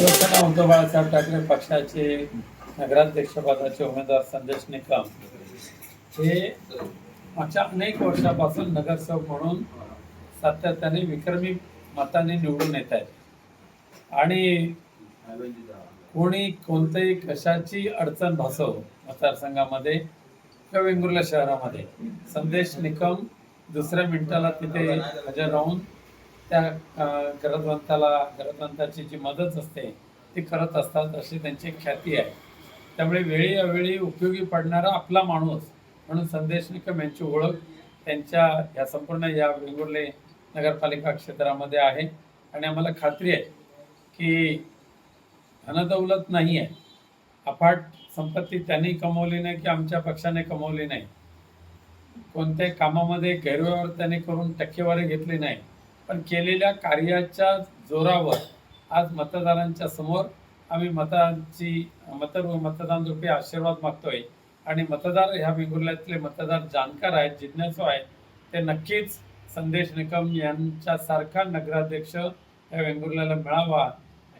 शिवसेना उद्धव बाळासाहेब ठाकरे पक्षाचे नगराध्यक्षपदाचे उमेदवार संदेश निकम हे मागच्या अनेक वर्षापासून नगरसेवक म्हणून सातत्याने विक्रमी मताने निवडून येत आहेत. आणि कोणी कोणतेही कशाची अडचण भासव मतदारसंघामध्ये किंवा वेंगुर्ला शहरामध्ये संदेश निकम दुसऱ्या मिनिटाला तिथे हजर राहून त्या गरजवंताला गरजवंताची जी मदत असते ती करत असतात अशी त्यांची ख्याती आहे. त्यामुळे वेळी अवेळी उपयोगी पडणारा आपला माणूस म्हणून संदेश निकम यांची ओळख त्यांच्या या संपूर्ण या वेंगुर्ले नगरपालिका क्षेत्रामध्ये आहे. आणि आम्हाला खात्री आहे की धनदौलत नाही आहे. अफाट संपत्ती त्यांनी कमवली नाही की आमच्या पक्षाने कमवली नाही. कोणत्याही कामामध्ये गैरव्यवहार त्यांनी करून टक्केवारी घेतली नाही. पण केलेल्या कार्याच्या जोरावर आज मतदारांच्या समोर आम्ही मतांची मत मतदान रूपी आशीर्वाद मागतोय. आणि मतदार ह्या वेंगुर्ल्यातले मतदार जाणकार आहेत जिज्ञासू आहेत ते नक्कीच संदेश निकम यांच्यासारखा नगराध्यक्ष या वेंगुर्ल्याला मिळावा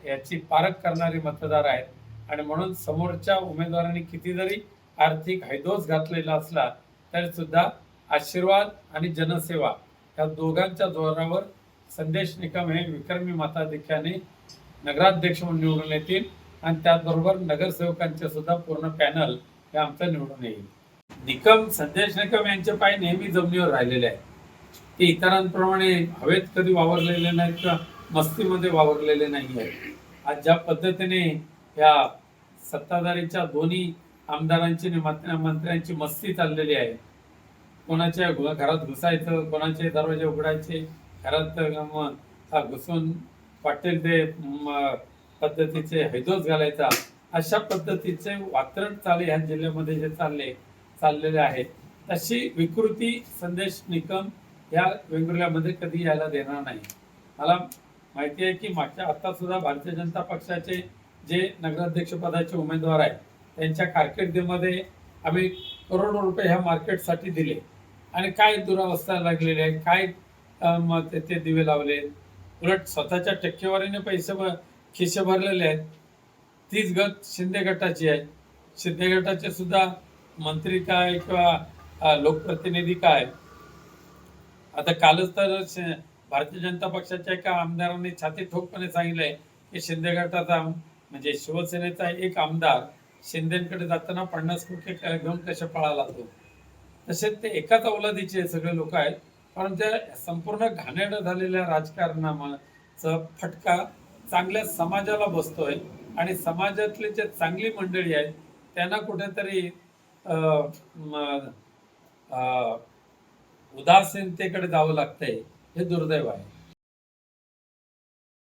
याची पारख करणारे मतदार आहेत. आणि म्हणून समोरच्या उमेदवारांनी किती जरी आर्थिक हैदोस घातलेला असला तरी सुद्धा आशीर्वाद आणि जनसेवा या दोघांच्या जोरावर संदेश निकम हे विक्रमी मताधिक्याने नगराध्यक्ष म्हणून निवडून येतील. आणि त्याचबरोबर नगरसेवकांचे सुद्धा पूर्ण पॅनल हे आमचं निवडून येईल. निकम संदेश निकम यांचे पाय नेहमी जमिनीवर राहिलेले आहेत. ते इतरांप्रमाणे हवेत कधी वावरलेले नाहीत किंवा मस्तीमध्ये वावरलेले नाही आहेत. आज ज्या पद्धतीने या सत्ताधारीच्या दोन्ही आमदारांची आणि मंत्र्यांची मस्ती चाललेली आहे. कोणाच्या घरात घुसायचं कोणाचे दरवाजे उघडायचे घरात घुसून पाटील ते पद्धतीचे हैदोस घालायचा अशा पद्धतीचे वातरण चाले ह्या जिल्ह्यामध्ये जे चालले चाललेले आहेत. तशी विकृती संदेश निकम या वेंगुर्ल्यामध्ये कधी यायला देणार नाही. मला माहिती आहे की मागच्या आता सुद्धा भारतीय जनता पक्षाचे जे नगराध्यक्ष पदाचे उमेदवार आहेत त्यांच्या कारकिर्दीमध्ये आम्ही करोडो रुपये ह्या मार्केटसाठी दिले. आणि काय दुरावस्था लागलेली आहे काय मग ते ते दिवे लावले. उलट स्वतःच्या टक्केवारीने पैसे खिसे भरलेले आहेत. तीच गत शिंदे गटाची आहे. शिंदे गटाचे सुद्धा मंत्री काय किंवा लोकप्रतिनिधी काय? आता कालच तर भारतीय जनता पक्षाच्या एका आमदारांनी छाती ठोकपणे सांगितलंय की शिंदे गटाचा म्हणजे शिवसेनेचा एक आमदार शिंदेकडे जाताना पन्नास कोटी घेऊन कसे पळाला तो? तसेच ते एकाच अवलादीचे सगळे लोक आहेत. पण त्या संपूर्ण घाणेरडं झालेल्या राजकारणाचा फटका चांगल्या समाजाला बसतोय आणि समाजातले जे चांगली मंडळी आहेत त्यांना कुठेतरी अं, अं, उदासीनतेकडे जावं लागतंय हे दुर्दैव आहे.